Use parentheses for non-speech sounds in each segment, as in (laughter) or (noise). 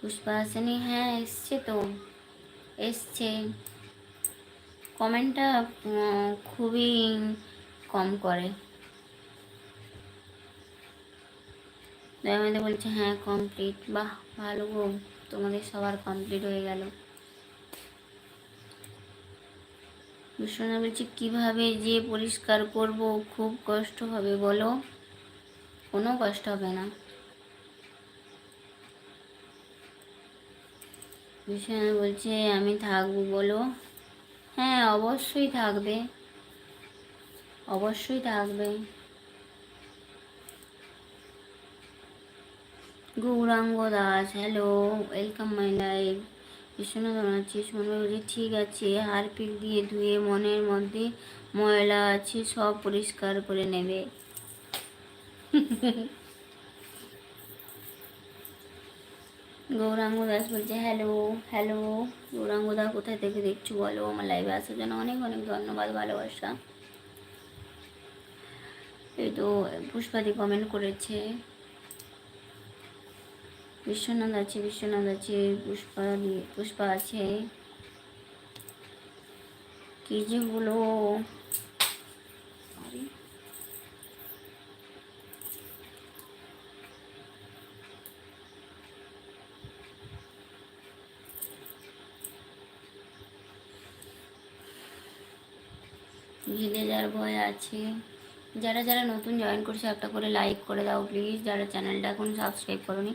পুষ্পা আসেনি হ্যাঁ এসছে তো এসছে কমেন্টটা খুবই কম করে দয়াময়দা বলছে হ্যাঁ কমপ্লিট বাহ ভালো গো তোমাদের সবার কমপ্লিট হয়ে গেল বিশ্বনাথ বলছে কীভাবে যে পরিষ্কার করব খুব কষ্ট হবে বলো কোনো কষ্ট হবে না বিশ্বনাথ বলছে, আমি থাকব বলো? হ্যাঁ অবশ্যই থাকবে। অবশ্যই থাকবে। Gauranga Das, hello welcome my life Biswanath আছিস মনে বলছি ঠিক আছে, হারপিক দিয়ে ধুয়ে মনের মধ্যে ময়লা আছে, সব পরিষ্কার করে নেবে। (laughs) গৌরাঙ্গ দাস বলছে হ্যালো হ্যালো গৌরাঙ্গ দা, কোথায় থেকে দেখছ বলো? আমার লাইভে আসার জন্য অনেক অনেক ধন্যবাদ, ভালোবাসা। এই তো পুষ্পাদি কমেন্ট করেছে। বিশ্বনাথ আছে বিশ্বনাথ আছে পুষ্পা পুষ্পা আছে। কি যে ভিলেজার ভয় আছে। যারা যারা নতুন জয়েন করছে, একটা করে লাইক করে দাও প্লিজ যারা চ্যানেলটা এখন সাবস্ক্রাইব করোনি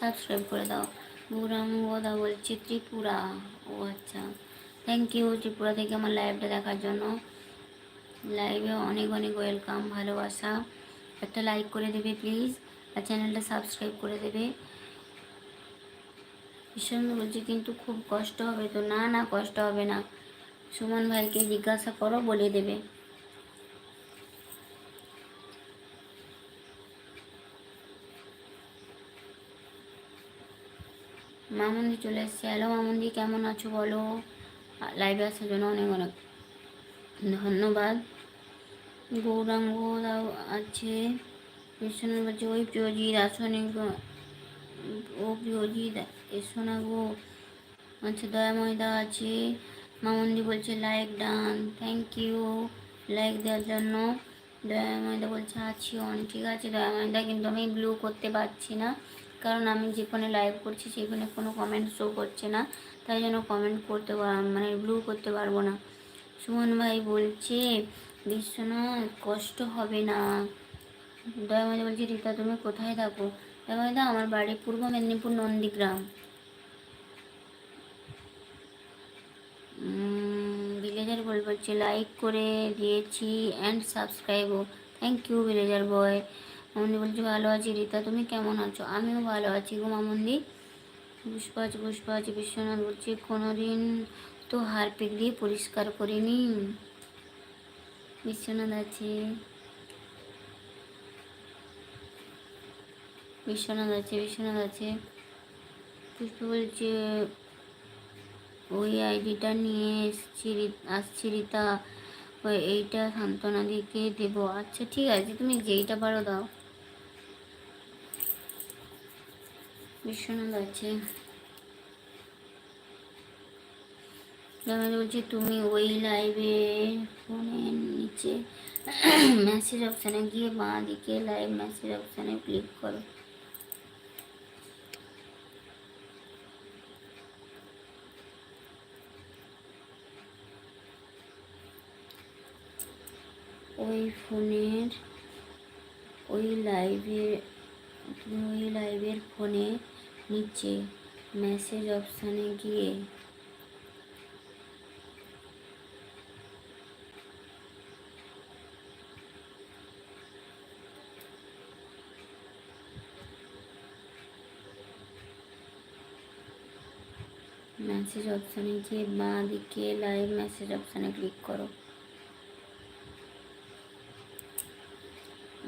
সাবস্ক্রাইব করে দাও। গৌরাঙ্গদা বলছি, ত্রিপুরা। ও আচ্ছা। থ্যাংক ইউ ত্রিপুরা থেকে আমার লাইভটা দেখার জন্য। লাইভে অনেক অনেক ওয়েলকাম ভালোবাসা। একটা লাইক করে দেবে প্লিজ আর চ্যানেলটা সাবস্ক্রাইব করে দেবে। ভীষণ বলছি, কিন্তু খুব কষ্ট হবে তো? না না, কষ্ট হবে না। সুমন ভাইকে জিজ্ঞাসা করো, বলে দেবে। মামুন্দি চলে এসছে। হ্যালো মামুন্দি, কেমন আছো বলো? লাইভে আসার জন্য অনেক অনেক ধন্যবাদ। গৌরাঙ্গ আছে। বিশ্বনাথ বলছে, ওই প্রিয়জি রাসায়নিক ও প্রিয়জি এসো না গো। আচ্ছা দয়াময়দা আছে। মামুন্দি বলছে like done thank you like দেওয়ার জন্য। দয়া দয়াময়দা বলছে, আছি অন, ঠিক আছে। দয়া দয়াময়দা, কিন্তু আমি ব্লু করতে পারছি না, কারণ আমি যেখানে লাইভ করছি সেখানে কোনো কমেন্ট শো করছে না। তাই জন্য কমেন্ট করতে মানে ব্লু করতে পারব না। সুমন ভাই বলছে, বিশ্বনাথ, কষ্ট হবে না। দয়া দয়াময়দা বলছে, রীতা, তুমি কোথায় থাকো? দয়াময়দা, আমার বাড়ি পূর্ব মেদিনীপুর নন্দীগ্রাম। ভিলেজার বল বলছে লাইক করে দিয়েছি অ্যান্ড সাবস্ক্রাইবও থ্যাংক ইউ ভিলেজার বয় মামুন্দি বলছে, ভালো আছি রীতা, তুমি কেমন আছো? আমিও ভালো আছি গো মামুন্দি। পুষ্পা আছে পুষ্পা আছে বিশ্বনাথ বলছে, কোনোদিন তো হারপিক দিয়ে পরিষ্কার করিনি। বিশ্বনাথ আছে। বিশ্বনাথ আছে বিশ্বনাথ আছে। পুষ্প বলছে ওই আইডিটা নিয়ে এসছি আসছি রীতা। ওই এইটা সান্ত্বনা দিকে দেবো। আচ্ছা ঠিক আছে, তুমি যেইটা পারো দাও। বিশ্বনাথ আছে। বলছি, তুমি ওই লাইভে ফোনের নিচে মেসেজ অপশানে গিয়ে বাঁ দিকে লাইভ মেসেজ অপশানে ক্লিক করো। ওই ফোনের, ওই লাইভের ওই লাইভের ফোনে নিচে মেসেজ অপশানে গিয়ে মেসেজ অপশানে গিয়ে বাঁ দিকে লাইভ মেসেজ অপশানে ক্লিক করো।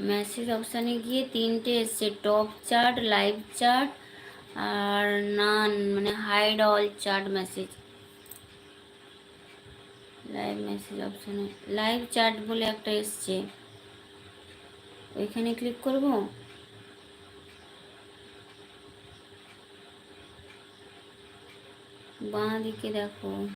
মেসেজ অপশানে গিয়ে তিনটে এসছে টপ চার্ট লাইভ চার্ট আর নান মানে hide all chat message live message অপশানে লাইভ চার্ট বলে একটা এসছে। ওইখানে ক্লিক করব? বাঁ দিকে দেখো।